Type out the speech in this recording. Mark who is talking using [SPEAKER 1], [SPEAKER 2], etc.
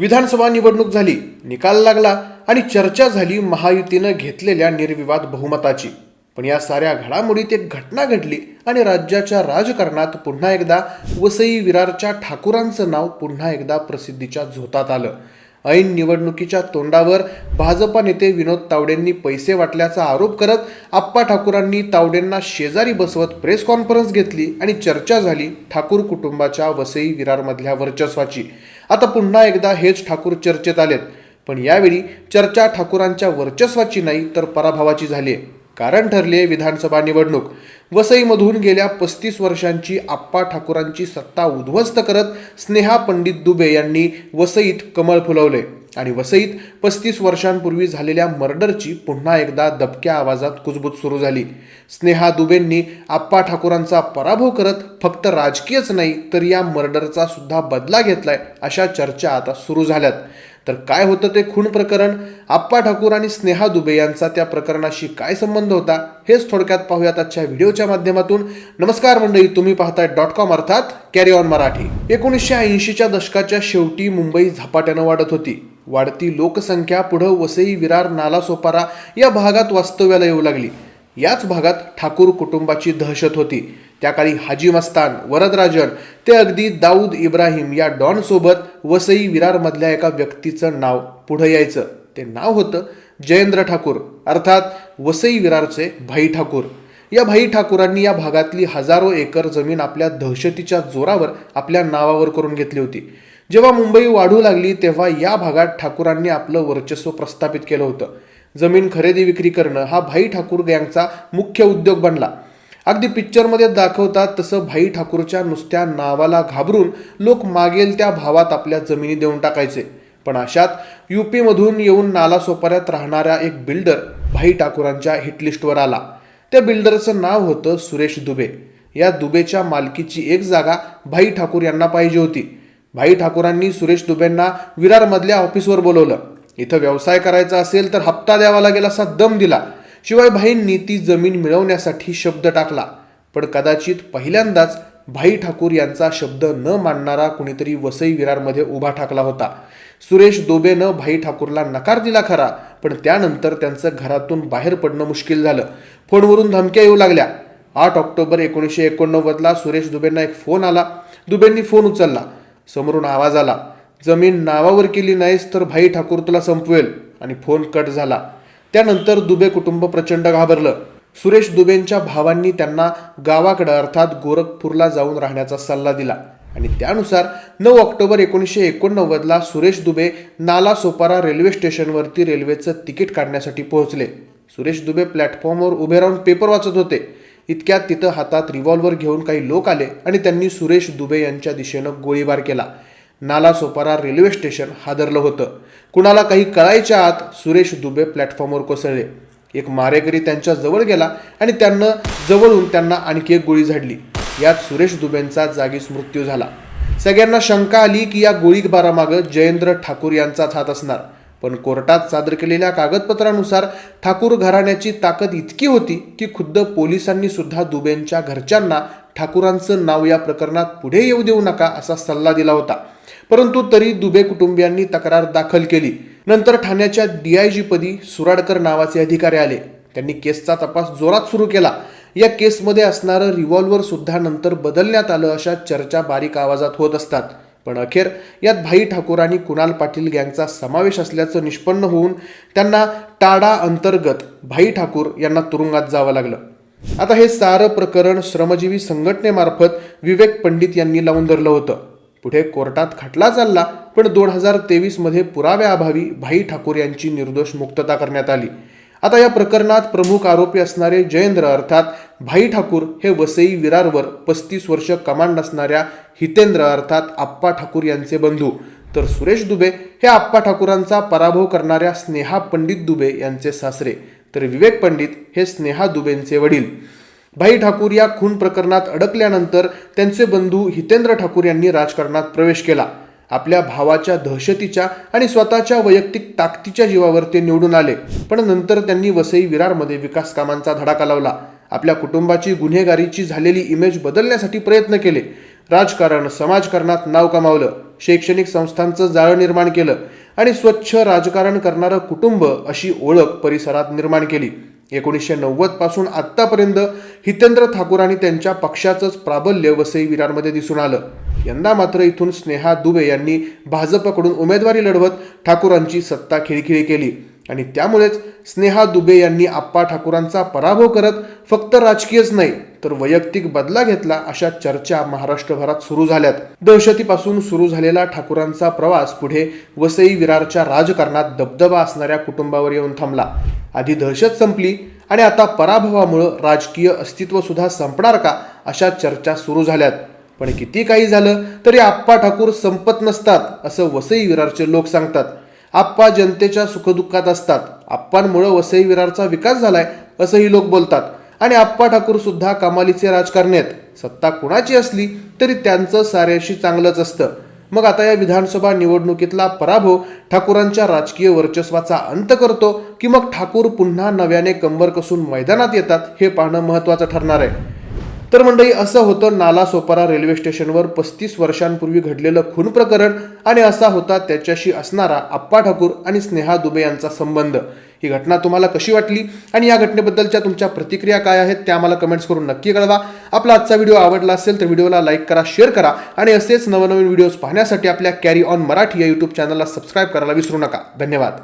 [SPEAKER 1] विधानसभा निवडणूक झाली निकाल लागला आणि चर्चा झाली महायुतीनं घेतलेल्या निर्विवाद बहुमताची. पण या साऱ्या घडामोडीत एक घटना घडली आणि राज्याच्या राजकारणात पुन्हा एकदा वसई विरारच्या ठाकूरांचं नाव पुन्हा एकदा प्रसिद्धीच्या झोतात आलं. ऐन निवडणुकीच्या तोंडावर भाजपा नेते विनोद तावडेंनी पैसे वाटल्याचा आरोप करत आप्पा ठाकूरांनी तावडेंना शेजारी बसवत प्रेस कॉन्फरन्स घेतली आणि चर्चा झाली ठाकूर कुटुंबाच्या वसई विरारमधल्या वर्चस्वाची. आता पुन्हा एकदा हेच ठाकूर चर्चेत आलेत. पण यावेळी चर्चा ठाकूरांच्या वर्चस्वाची नाही तर पराभवाची झाली आहे कारण ठरली आहे विधानसभा निवडणूक. वसईमधून गेल्या पस्तीस वर्षांची आप्पा ठाकूरांची सत्ता उद्ध्वस्त करत स्नेहा पंडित दुबे यांनी वसईत कमळ फुलवले. आणि वसईत पस्तीस वर्षांपूर्वी झालेल्या मर्डरची पुन्हा एकदा दबक्या आवाजात कुजबूज सुरू झाली. स्नेहा दुबेंनी आप्पा ठाकूरांचा पराभव करत फक्त राजकीयच नाही तर या मर्डरचा सुद्धा बदला घेतलाय अशा चर्चा आता सुरू झाल्यात. तर काय होतं ते खून प्रकरण? आप्पा ठाकूर आणि स्नेहा दुबे यांचा त्या प्रकरणाशी काय संबंध होता? हेच थोडक्यात पाहूयात आजच्या व्हिडिओच्या माध्यमातून. नमस्कार मंडळी तुम्ही पाहताय डॉट कॉम अर्थात कॅरी ऑन मराठी. एकोणीसशे ऐंशीच्या दशकाच्या शेवटी मुंबई झपाट्यानं वाढत होती. वाढती लोकसंख्या पुढं वसई विरार नालासोपारा या भागात वास्तव्याला येऊ लागली. याच भागात ठाकूर कुटुंबाची दहशत होती. त्या काळी हाजी मस्तान वरदराजन ते अगदी दाऊद इब्राहिम या डॉनसोबत वसई विरारमधल्या एका व्यक्तीचं नाव पुढं यायचं. ते नाव होतं जयेंद्र ठाकूर अर्थात वसई विरारचे भाई ठाकूर. या भाई ठाकूरांनी या भागातली हजारो एकर जमीन आपल्या दहशतीच्या जोरावर आपल्या नावावर करून घेतली होती. जेव्हा मुंबई वाढू लागली तेव्हा या भागात ठाकूरांनी आपलं वर्चस्व प्रस्थापित केलं होतं. जमीन खरेदी विक्री करणं हा भाई ठाकूर गँगचा मुख्य उद्योग बनला. अगदी पिक्चरमध्ये दाखवतात तसं भाई ठाकूरच्या नुसत्या नावाला घाबरून लोक मागेल त्या भावात आपल्या जमिनी देऊन टाकायचे. पण अशात यूपीमधून येऊन नालासोपाऱ्यात राहणाऱ्या एक बिल्डर भाई ठाकूरांच्या हिटलिस्टवर आला. त्या बिल्डरचं नाव होतं सुरेश दुबे. या दुबेच्या मालकीची एक जागा भाई ठाकूर यांना पाहिजे होती. भाई ठाकूरांनी सुरेश दुबेंना विरारमधल्या ऑफिसवर बोलवलं. इथं व्यवसाय करायचा असेल तर हप्ता द्यावा लागेल असा दम दिला. शिवाय भाईंनी ती जमीन मिळवण्यासाठी शब्द टाकला. पण कदाचित पहिल्यांदाच भाई ठाकूर यांचा शब्द न मानणारा कुणीतरी वसई विरारमध्ये उभा ठाकला होता. सुरेश दोबेनं भाई ठाकूरला नकार दिला खरा पण त्यानंतर त्यांचं घरातून बाहेर पडणं मुश्किल झालं. फोनवरून धमक्या येऊ लागल्या. आठ ऑक्टोबर एकोणीसशे एकोणनव्वदला सुरेश दुबेंना एक फोन आला. दुबेंनी फोन उचलला. समोरून आवाज आला. जमीन नावावर केली नाहीस तर भाई ठाकूर तुला संपवेल. आणि फोन कट झाला. त्यानंतर दुबे कुटुंब प्रचंड घाबरलं. सुरेश दुबेंच्या भावांनी त्यांना गावाकडं अर्थात गोरखपूरला जाऊन राहण्याचा सल्ला दिला. आणि त्यानुसार नऊ ऑक्टोबर एकोणीसशे एकोणनव्वदला सुरेश दुबे नालासोपारा रेल्वे स्टेशनवरती रेल्वेचं तिकीट काढण्यासाठी पोहोचले. सुरेश दुबे प्लॅटफॉर्मवर उभे राहून पेपर वाचत होते. इतक्यात तिथं हातात रिव्हॉल्वर घेऊन काही लोक आले आणि त्यांनी सुरेश दुबे यांच्या दिशेनं गोळीबार केला. नालासोपारा रेल्वे स्टेशन हादरलं होतं. कुणाला काही कळायच्या आत सुरेश दुबे प्लॅटफॉर्मवर कोसळले. एक मारेकरी त्यांच्या जवळ गेला आणि त्यांना जवळून त्यांना आणखी एक गोळी झाडली. यात सुरेश दुबेंचा जागीच मृत्यू झाला. सगळ्यांना शंका आली की या गोळीबारामागं जयेंद्र ठाकूर यांचाच हात असणार. पण कोर्टात सादर केलेल्या कागदपत्रानुसार ठाकूर घराण्याची ताकद इतकी होती की खुद्द पोलिसांनी सुद्धा दुबेंच्या घरच्यांना ठाकूरांचं नाव या प्रकरणात पुढे येऊ देऊ नका असा सल्ला दिला होता. परंतु तरी दुबे कुटुंबियांनी तक्रार दाखल केली. नंतर ठाण्याच्या डीआयजी पदी सुराडकर नावाचे अधिकारी आले. त्यांनी केसचा तपास जोरात सुरू केला. या केसमध्ये असणारं रिव्हॉल्वर सुद्धा नंतर बदलण्यात आलं अशा चर्चा बारीक आवाजात होत असतात. पण अखेर यात भाई ठाकूर आणि कुणाल पाटील गँगचा समावेश असल्याचं निष्पन्न होऊन त्यांना टाडा अंतर्गत भाई ठाकूर यांना तुरुंगात जावं लागलं. आता हे सारं प्रकरण श्रमजीवी संघटनेमार्फत विवेक पंडित यांनी लावून धरलं होतं. पुढे कोर्टात खटला चालला पण दोन हजार तेवीसमध्ये पुराव्याअभावी भाई ठाकूर यांची निर्दोष मुक्तता करण्यात आली. आता या प्रकरणात प्रमुख आरोपी असणारे जयेंद्र अर्थात भाई ठाकूर हे वसई विरारवर पस्तीस वर्ष कमांड असणाऱ्या हितेंद्र अर्थात आप्पा ठाकूर यांचे बंधू. तर सुरेश दुबे हे आप्पा ठाकूरांचा पराभव करणाऱ्या स्नेहा पंडित दुबे यांचे सासरे. तर विवेक पंडित हे स्नेहा दुबेंचे वडील. भाई ठाकूर या खून प्रकरणात अडकल्यानंतर त्यांचे बंधू हितेंद्र ठाकूर यांनी राजकारणात प्रवेश केला. आपल्या भावाच्या दहशतीच्या आणि स्वतःच्या वैयक्तिक ताकदीच्या जीवावर ते निवडून आले. पण नंतर त्यांनी वसई विरारमध्ये विकास कामांचा धडाका लावला. आपल्या कुटुंबाची गुन्हेगारीची झालेली इमेज बदलण्यासाठी प्रयत्न केले. राजकारण समाजकारणात नाव कमावलं. शैक्षणिक संस्थांचं जाळं निर्माण केलं. आणि स्वच्छ राजकारण करणारं कुटुंब अशी ओळख परिसरात निर्माण केली. एकोणीसशे नव्वदपासून आत्तापर्यंत हितेंद्र ठाकूर आणि त्यांच्या पक्षाचंच प्राबल्य वसई विरारमध्ये दिसून आलं. यंदा मात्र इथून स्नेहा दुबे यांनी भाजपकडून उमेदवारी लढवत ठाकूरांची सत्ता खिळखिळी केली. आणि त्यामुळेच स्नेहा दुबे यांनी आप्पा ठाकूरांचा पराभव करत फक्त राजकीयच नाही तर वैयक्तिक बदला घेतला अशा चर्चा महाराष्ट्रभरात सुरू झाल्यात. दहशतीपासून सुरू झालेला ठाकूरांचा प्रवास पुढे वसई विरारच्या राजकारणात दबदबा असणाऱ्या कुटुंबावर येऊन थांबला. आधी दहशत संपली आणि आता पराभवामुळं राजकीय अस्तित्वसुद्धा संपणार का अशा चर्चा सुरू झाल्यात. पण किती काही झालं तरी आप्पा ठाकूर संपत नसतात असं वसई विरारचे लोक सांगतात. आप्पा जनतेच्या सुखदुःखात असतात. आप्पांमुळं वसई विरारचा विकास झालाय असंही लोक बोलतात. आणि आप्पा ठाकूर सुद्धा कमालीचे राजकारणी आहेत. सत्ता कुणाची असली तरी त्यांचं साऱ्याशी चांगलंच असतं. मग आता या विधानसभा निवडणुकीतला पराभव ठाकूरांच्या राजकीय वर्चस्वाचा अंत करतो की मग ठाकूर पुन्हा नव्याने कंबर कसून मैदानात येतात हे पाहणं महत्त्वाचं ठरणार आहे. तर मंडळी असं होतं नालासोपारा रेल्वे स्टेशनवर पस्तीस वर्षांपूर्वी घडलेलं खून प्रकरण आणि असा होता त्याच्याशी असणारा आप्पा ठाकूर आणि स्नेहा दुबे यांचा संबंध. ही घटना तुम्हाला कशी वाटली आणि या घटनेबद्दलच्या तुमच्या प्रतिक्रिया काय आहेत त्या आम्हाला कमेंट्स करून नक्की कळवा. आपला आजचा व्हिडिओ आवडला असेल तर व्हिडिओला लाईक करा शेअर करा आणि असेच नवनवीन व्हिडिओज पाहण्यासाठी आपल्या कॅरी ऑन मराठी या यूट्यूब चॅनलला सबस्क्राईब करायला विसरू नका. धन्यवाद.